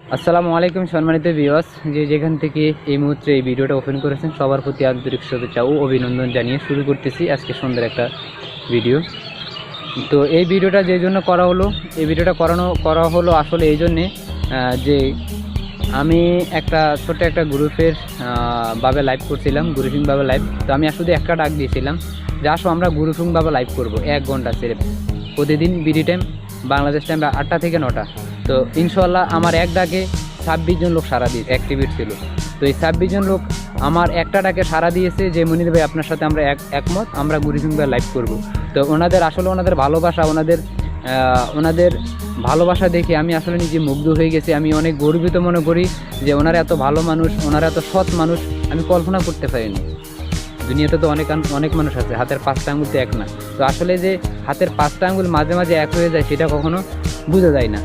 আসসালামু আলাইকুম সম্মানিত ভিউয়ার্স, যে যেখান থেকে এই মুহূর্তে এই ভিডিওটা ওপেন করেছেন, সবার প্রতি আন্তরিক শুভেচ্ছা ও অভিনন্দন জানিয়ে শুরু করতেছি আজকে সুন্দর একটা ভিডিও তো এই ভিডিওটা যে জন্য করা হলো, এই ভিডিওটা করানো, করা হলো আসলে এই জন্যে যে আমি একটা ছোট্ট একটা গ্রুপের ভাবে লাইভ করছিলাম গ্রুপিং ভাবে লাইভ তো আমি আসলে একটা ডাক দিয়েছিলাম, যে আসো আমরা গ্রুপিং ভাবে লাইভ করব, এক ঘণ্টা সেরে প্রতিদিন বিডি টাইম বাংলাদেশ টাইম আটটা থেকে নটা। তো ইনশাল্লাহ আমার এক ডাকে ছাব্বিশ জন লোক সারা দিয়ে অ্যাক্টিভিট ছিল। তো এই ছাব্বিশ জন লোক আমার একটা ডাকে সারা দিয়েছে যে, মনির ভাই, আপনার সাথে আমরা এক, একমত, আমরা গ্রুপিং ভাবে লাইভ করব। তো ওনাদের, আসলে ওনাদের ভালোবাসা, ওনাদের ওনাদের ভালোবাসা দেখে আমি আসলে নিজে মুগ্ধ হয়ে গেছি। আমি অনেক গর্বিত মনে করি যে ওনারা এত ভালো মানুষ, ওনারা এত সৎ মানুষ, আমি কল্পনা করতে পারিনি। দুনিয়াতে তো অনেক অনেক মানুষ আছে, হাতের পাঁচটা আঙুল তো এক না। তো আসলে যে হাতের পাঁচটা আঙুল মাঝে মাঝে এক হয়ে যায়, সেটা কখনো বোঝা যায় না।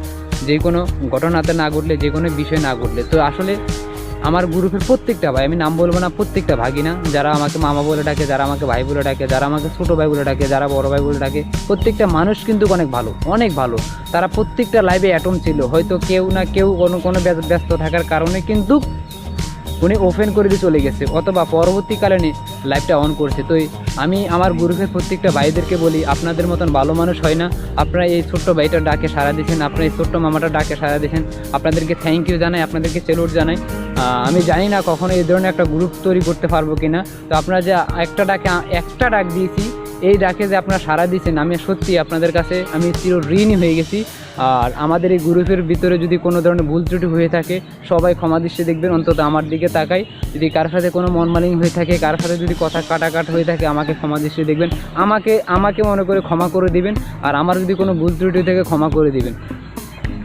যে কোনো ঘটনাতে না ঘটলে, যে কোনো বিষয় না ঘটলে। তো আসলে আমার গ্রুপের প্রত্যেকটা ভাই, আমি নাম বলব না প্রত্যেকটা ভাগিনা যারা আমাকে মামা বলে ডাকে, যারা আমাকে ভাই বলে ডাকে, যারা আমাকে ছোটো ভাই বলে ডাকে, যারা বড় ভাই বলে ডাকে, প্রত্যেকটা মানুষ কিন্তু অনেক ভালো অনেক ভালো। তারা প্রত্যেকটা লাইভে অ্যাটম ছিল, হয়তো কেউ না কেউ কোনো কোনো ব্যস্ত- ব্যস্ত থাকার কারণে কিন্তু উনি ওপেন করে দিয়ে চলে গেছে, অথবা পরবর্তীকালে লাইভটা অন করছে। তো আমি আমার গ্রুপের প্রত্যেকটা ভাইদেরকে বলি, আপনাদের মতন ভালো মানুষ হয় না। আপনারা এই ছোট্ট ভাইটার ডাকে সারা দিয়েছেন, আপনারা এই ছোট্ট মামাটা ডাকে সারা দিয়েছেন। আপনাদেরকে থ্যাংক ইউ জানাই, আপনাদেরকে সেলুট জানাই। আমি জানি না কখনো এই ধরনের একটা গ্রুপ তৈরি করতে পারব কিনা। তো আপনারা যে একটা ডাকে, একটা ডাক দিয়েছি এই ডাকে যে আপনারা সারা দিয়েছেন আমি সত্যি আপনাদের কাছে, আমি চির ঋণই হয়ে গেছি। আর আমাদের এই গ্রুপের ভিতরে যদি কোনো ধরনের ভুল ত্রুটি হয়ে থাকে, সবাই ক্ষমা দৃষ্টি দেখবেন, অন্তত আমার দিকে তাকাই। যদি কার সাথে কোনো মন মালিন হয়ে থাকে কার সাথে যদি কথা কাটাকাট হয়ে থাকে, আমাকে ক্ষমা দৃষ্টি দেখবেন। আমাকে আমাকে মনে করে ক্ষমা করে দিবেন, আর আমার যদি কোনো ভুল ত্রুটি থেকে, ক্ষমা করে দিবেন।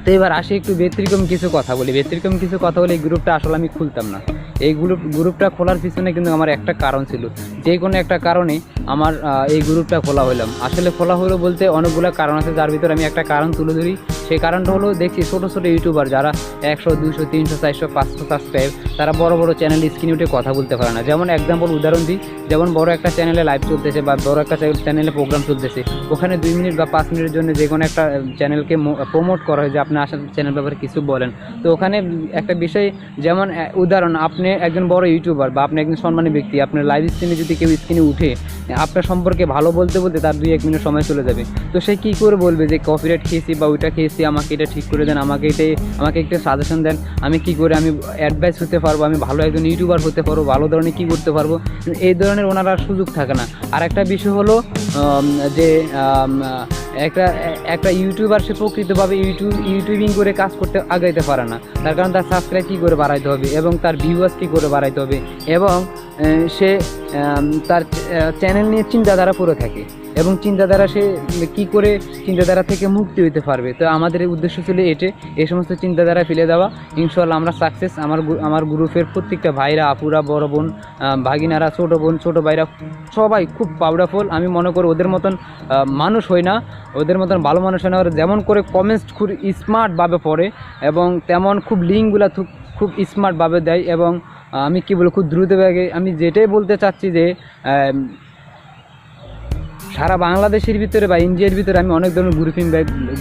তো এবার আসি একটু ব্যতিক্রম কিছু কথা বলি। ব্যতিক্রম কিছু কথা বলে এই গ্রুপটা আসলে আমি খুলতাম না। এই গ্রুপ গ্রুপটা খোলার পিছনে কিন্তু আমার একটা কারণ ছিল। যে কোনো একটা কারণে আমার এই গ্রুপটা খোলা হলাম আসলে খোলা হলো বলতে অনেকগুলো কারণ আছে, যার ভিতরে আমি একটা কারণ তুলে ধরি। সেই কারণটা হলো দেখছি ছোটো ছোটো ইউটিউবার যারা একশো দুশো তিনশো, চারশো, পাঁচশো সাবস্ক্রাইব তারা বড় বড় চ্যানেল স্ক্রিনে উঠে কথা বলতে পারে না। যেমন এক্সাম্পল উদাহরণ দিই। যেমন বড় একটা চ্যানেলে লাইভ চলতেছে বা বড় একটা চ্যানেলে প্রোগ্রাম চলতেছে। ওখানে দুই মিনিট বা পাঁচ মিনিটের জন্য যে কোনো একটা চ্যানেলকে প্রমোট করা হয় যে আপনি আসেন চ্যানেল ব্যাপারে কিছু বলেন। তো ওখানে একটা বিষয়, যেমন উদাহরণ, আপনি একজন বড় ইউটিউবার বা আপনি একজন সম্মানী ব্যক্তি, আপনার লাইভ স্ক্রিনে যদি কেউ স্ক্রিনে উঠে, আপনার সম্পর্কে ভালো বলতে বলতে তার দুই এক মিনিট সময় চলে যাবে। তো সে কী করে বলবে যে কপিরাইট খেয়েছি বা ওইটা খেয়েছি, আমাকে এটা ঠিক করে দেন, আমাকে এটাই, আমাকে একটু সাজেশন দেন, আমি কি করে, আমি অ্যাডভাইস হতে পারব, আমি ভালো একজন ইউটিউবার হতে পারব, ভালো ধরনের কী করতে পারব, এই ধরনের ওনার সুযোগ থাকে না। আর একটা বিষয় হলো যে একটা একটা ইউটিউবার সে প্রকৃতভাবে ইউটিউব ইউটিউবিং করে কাজ করতে আগাইতে পারে না। তার কারণ তার সাবস্ক্রাইব কী করে বাড়াইতে হবে এবং তার ভিউয়ার্স কী করে বাড়াইতে হবে এবং সে তার চ্যানেল নিয়ে চিন্তাধারা পড়ে থাকে। এবং চিন্তাধারা সে কি করে চিন্তাধারা থেকে মুক্তি হইতে পারবে? তো আমাদের উদ্দেশ্য ছিল এটে এই সমস্ত চিন্তাধারা ফেলে দেওয়া। ইনশাল্লাহ আমরা সাকসেস আমার আমার গ্রুপের প্রত্যেকটা ভাইরা, আপুরা, বড় বোন ভাগিনারা, ছোটো বোন, ছোটো ভাইরা, সবাই খুব পাউডারফুল আমি মনে করি ওদের মতন মানুষ হই না, ওদের মতন ভালো মানুষ হয় না। ওরা যেমন করে কমেন্টস খুব স্মার্টভাবে পড়ে এবং তেমন খুব লিঙ্কগুলো খুব স্মার্টভাবে দেয় এবং আমি কি বলব, খুব দ্রুত ব্যাগে আমি যেটাই বলতে চাচ্ছি যে সারা বাংলাদেশের ভিতরে বা ইন্ডিয়ার ভিতরে আমি অনেক ধরনের গ্রুপিং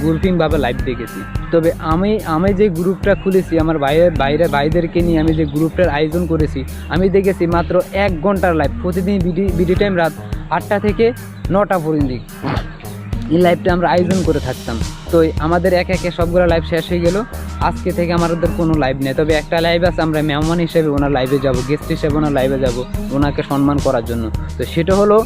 গ্রুপিংভাবে লাইভ দেখেছি। তবে আমি আমি যে গ্রুপটা খুলেছি, আমার ভাইয়ের বাইরে ভাইদেরকে নিয়ে আমি যে গ্রুপটার আয়োজন করেছি, আমি দেখেছি মাত্র এক ঘণ্টার লাইভ প্রতিদিন বিডি বিডি টাইম রাত আটটা থেকে নটা পর্যন্ত এই লাইভটা আমরা আয়োজন করে থাকতাম। তো আমাদের এক একে সবগুলো লাইভ শেষ হয়ে গেল। আজকে থেকে আমাদের কোনো লাইভ নেই। তবে একটা লাইভ আছে, আমরা মেহমান হিসেবে ওনার লাইভে যাব গেস্ট হিসেবে ওনার লাইভে যাব, ওনাকে সম্মান করার জন্য। তো সেটা হলো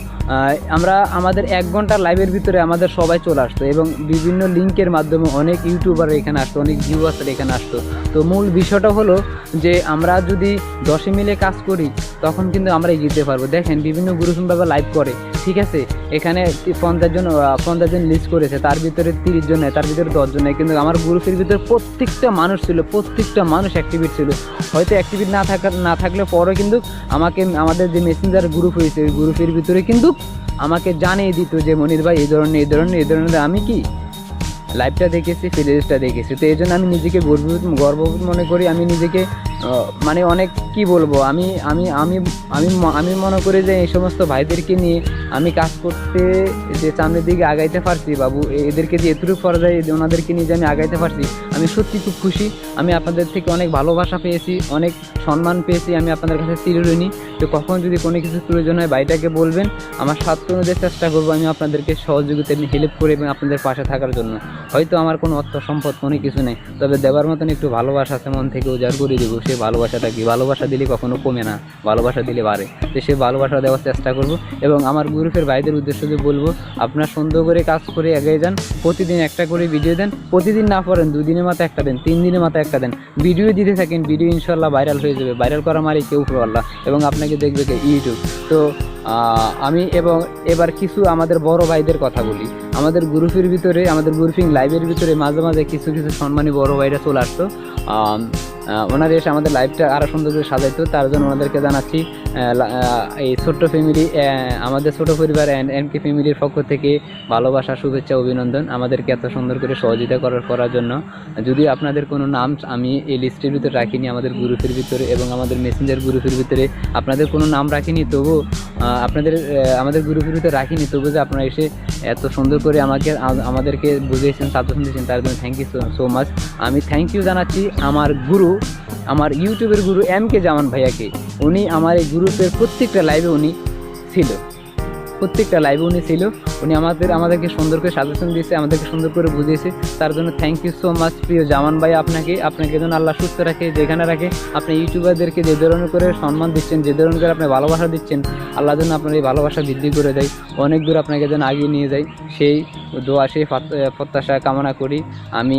আমরা আমাদের এক ঘণ্টার লাইভের ভিতরে আমাদের সবাই চলে আসতো এবং বিভিন্ন লিঙ্কের মাধ্যমে অনেক ইউটিউবার এখানে আসতো, অনেক ভিউয়ার্সরা এখানে আসতো। তো মূল বিষয়টা হলো যে, আমরা যদি দশে মিলে কাজ করি, তখন কিন্তু আমরা এগিয়ে পারব। দেখেন বিভিন্ন গ্রুপভাবে লাইভ করে। ঠিক আছে, এখানে পঞ্চাশ জন পঞ্চাশ জন লিস্ট করেছে, তার ভিতরে তিরিশ জন তার ভিতরে দশ জন নেয় কিন্তু আমার গ্রুপের ভিতরে প্রত্যেকটা মানুষ ছিল, প্রত্যেকটা মানুষ অ্যাক্টিভিট ছিল। হয়তো অ্যাক্টিভিট না থাকার না থাকলে পরে কিন্তু আমাকে, আমাদের যে মেসেঞ্জার গ্রুপ হয়েছে, ওই গ্রুপের ভিতরে কিন্তু আমাকে জানিয়ে দিত যে, মনির ভাই, এই ধরনের এই ধরনের এই ধরনের, আমি কি? লাইভটা দেখেছি ফিলিংসটা দেখেছি। তো এই জন্য আমি নিজেকে গর্ববোধ গর্ববোধ মনে করি, আমি নিজেকে মানে অনেক কি বলব, আমি আমি আমি আমি আমি মনে করি যে এই সমস্ত ভাইদেরকে নিয়ে আমি কাজ করতে যে সামনের দিকে আগাইতে পারছি, বাবু এদেরকে যে এতটুকু পর্যায়ে ওনাদেরকে নিয়ে যে আমি আগাইতে পারছি, আমি সত্যি খুব খুশি। আমি আপনাদের থেকে অনেক ভালোবাসা পেয়েছি, অনেক সম্মান পেয়েছি, আমি আপনাদের কাছে চিরঋণী তো কখন যদি কোনো কিছু প্রয়োজন হয়, ভাইটাকে বলবেন, আমার সাধ্য অনুযায়ী চেষ্টা করব আমি আপনাদেরকে সহযোগিতা হেল্প করে এবং আপনাদের পাশে থাকার জন্য। হয়তো আমার কোনো অর্থ সম্পদ কোনো কিছু নেই, তবে দেওয়ার মতন একটু ভালোবাসা আছে, মন থেকে উজাড় করে দেবো সেই ভালোবাসাটা কি ভালোবাসা দিলে কখনো কমে না, ভালোবাসা দিলে বাড়ে। তো সেই ভালোবাসা দেওয়ার চেষ্টা করব এবং আমার গ্রুপের ভাইদের উদ্দেশ্যে বলব, আপনার সুন্দর করে কাজ করে এগিয়ে যান, প্রতিদিন একটা করে ভিডিও দেন, প্রতিদিন না পড়েন, দুদিনের মাথায় একটা দেন তিন দিনের মাথায় একটা দেন। ভিডিও দিতে থাকেন ভিডিও ইনশাল্লাহ ভাইরাল হয়ে যাবে। ভাইরাল করা মারি কেউ আল্লাহ। এবং আপনাকে দেখবে ইউটিউব তো আমি এবং এবার কিছু আমাদের বড় ভাইদের কথা বলি। আমাদের গ্রুপের ভিতরে, আমাদের গ্রুপিং লাইভের ভিতরে মাঝে মাঝে কিছু কিছু সম্মানী বড় ভাইরা চলে আসতো। ওনারা এসে আমাদের লাইফটা আরও সুন্দর করে সাজাইতো। তার জন্য ওনাদেরকে জানাচ্ছি এই ছোট্ট ফ্যামিলি আমাদের ছোট পরিবার অ্যান্ড এমকে ফ্যামিলির পক্ষ থেকে ভালোবাসা, শুভেচ্ছা, অভিনন্দন। আমাদেরকে এত সুন্দর করে সহযোগিতা করার করার জন্য। যদি আপনাদের কোনো নাম আমি এই লিস্টের ভিতরে রাখিনি, আমাদের গ্রুপের ভিতরে এবং আমাদের মেসেঞ্জার গ্রুপের ভিতরে আপনাদের কোনো নাম রাখিনি তবু আপনাদের আমাদের গ্রুপের ভিতরে রাখিনি তবু যে আপনারা এসে এত সুন্দর করে আমাকে আমাদেরকে বুঝিয়েছেন সাজেশন দিয়েছেন তার জন্য থ্যাংক ইউ সো মাচ আমি থ্যাংক ইউ জানাচ্ছি আমার গুরু আমার ইউটিউবের গুরু এম কে জামান ভাইয়াকে। উনি আমার এই গ্রুপের প্রত্যেকটা লাইভে উনি ছিল। প্রত্যেকটা লাইভে উনি ছিল। উনি আমাদের, আমাদেরকে সুন্দর করে সাজেশন দিয়েছে, আমাদেরকে সুন্দর করে বুঝিয়েছে। তার জন্য থ্যাংক ইউ সো মাচ প্রিয় জামান ভাই আপনাকে আপনাকে যেন আল্লাহ সুস্থ রাখে, যেখানে রাখে। আপনি ইউটিউবারদেরকে যে ধরনের করে সম্মান দিচ্ছেন, যে ধরনের করে আপনি ভালোবাসা দিচ্ছেন, আল্লাহ যেন আপনার এই ভালোবাসা বৃদ্ধি করে দেয়। অনেক দূর আপনাকে যেন আগিয়ে নিয়ে যায়। সেই দোয়া, সেই প্রত্যাশা কামনা করি। আমি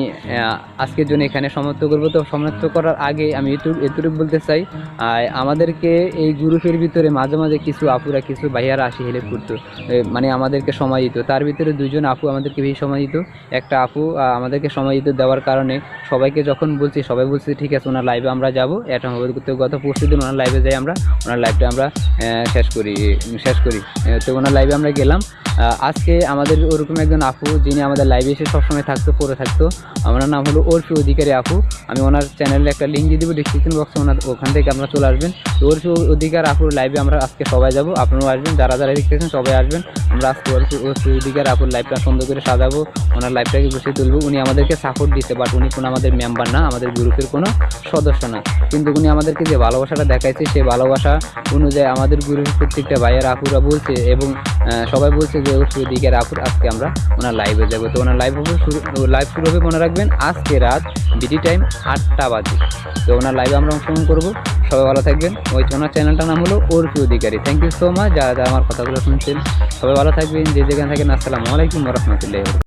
আজকের জন্য এখানে সমাপ্ত করব। তো সমাপ্ত করার আগে আমি এটুকু এটুকু বলতে চাই আমাদেরকে এই গ্রুপের ভিতরে মাঝে মাঝে কিছু আপুরা, কিছু ভাইয়ারা আসি হেল্প করতো। মানে আমাদেরকে সময় দিত। তার ভিতরে দুজন আপু আমাদেরকে বেশি সময় দিত। একটা আপু আমাদেরকে সময় দিতে দেওয়ার কারণে সবাইকে যখন বলছি, সবাই বলছি, ঠিক আছে, ওনার লাইভে আমরা যাব এটা হবে করতে গত পরশু দিন ওনার লাইভে যাই আমরা, ওনার লাইভটা আমরা শেষ করি শেষ করি। তো ওনার লাইভে আমরা গেলাম। আজকে আমাদের ওরকম একজন আপু, যিনি আমাদের লাইভে এসে সবসময় থাকতো, পড়ে থাকতো। আমার নাম হলো অর্পি অধিকারী আপু। আমি ওনার চ্যানেলে একটা লিঙ্ক দিয়ে দেবো ডিসক্রিপশন বক্সে ওনার ওখান থেকে আপনারা চলে আসবেন। তো অর্পি অধিকার আপুর লাইভে আমরা আজকে সবাই যাব আপনারাও আসবেন, যারা যারা দেখতেছেন সবাই আসবেন। আমরা আজকে অর্পি অর্পি অধিকার আপুর লাইভটা সুন্দর করে সাজাবো, ওনার লাইভটাকে বসিয়ে তুলবো। উনি আমাদেরকে সাপোর্ট দিচ্ছে বাট উনি কোনো আমাদের মেম্বার না, আমাদের গ্রুপের কোনো সদস্য না। কিন্তু উনি আমাদেরকে যে ভালোবাসাটা দেখাইছে, সেই ভালোবাসা অনুযায়ী আমাদের গ্রুপের প্রত্যেকটা ভাইয়ের আপুরা বলছে এবং সবাই বলছে যে ওর দিকের আপুর আজকে আমরা ওনার লাইভে যাব। তো ওনার লাইভ হবে শুরু লাইভ শুরু হবে, মনে রাখবেন, আজকে রাত বিডি টাইম আটটা বাজে। তো ওনার লাইভে আমরা অংশগ্রহণ করব। সবাই ভালো থাকবেন। ওই ওনার চ্যানেলটার নাম হলো ওর কি Adhikari. Thank you so much যারা আমার কথাগুলো শুনছেন, সবাই ভালো থাকবেন। যে যেখানে থাকেন, আসসালামু আলাইকুম রহমতুল্লাহ